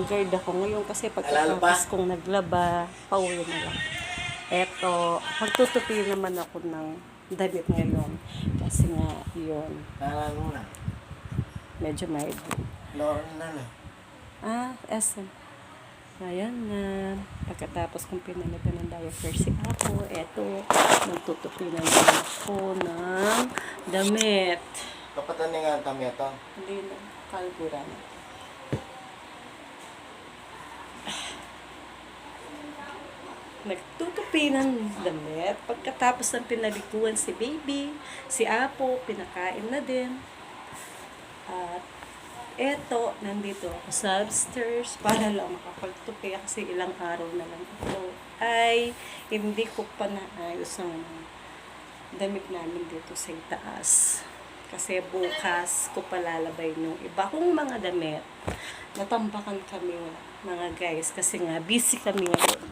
Nag-guard ako ngayon kasi pagkatapos pa? kong naglaba, pauwi na lang. Eto, magtutupi naman ako ng damit ngayon. Kasi nga, yun, Naalala mo na. medyo may Lauren na na. Ah, SM. Ayan na. Pagkatapos kong pinalitan ng diaper si ako, eto, magtutupi na naman ako ng damit. Kapatan nga ang tami ito. Hindi na, kalburan. Nagtutupi ng damit. Pagkatapos ng pinalikuan si baby, si Apo, pinakain na din. At eto, nandito ako sa upstairs para lang makapagtupi kasi ilang araw na lang ito. Ay, hindi ko pa naayos ang damit namin dito sa itaas. Kasi bukas ko palalabay nung iba kong mga damit. Natambakan kami mga guys kasi nga busy kami ngayon.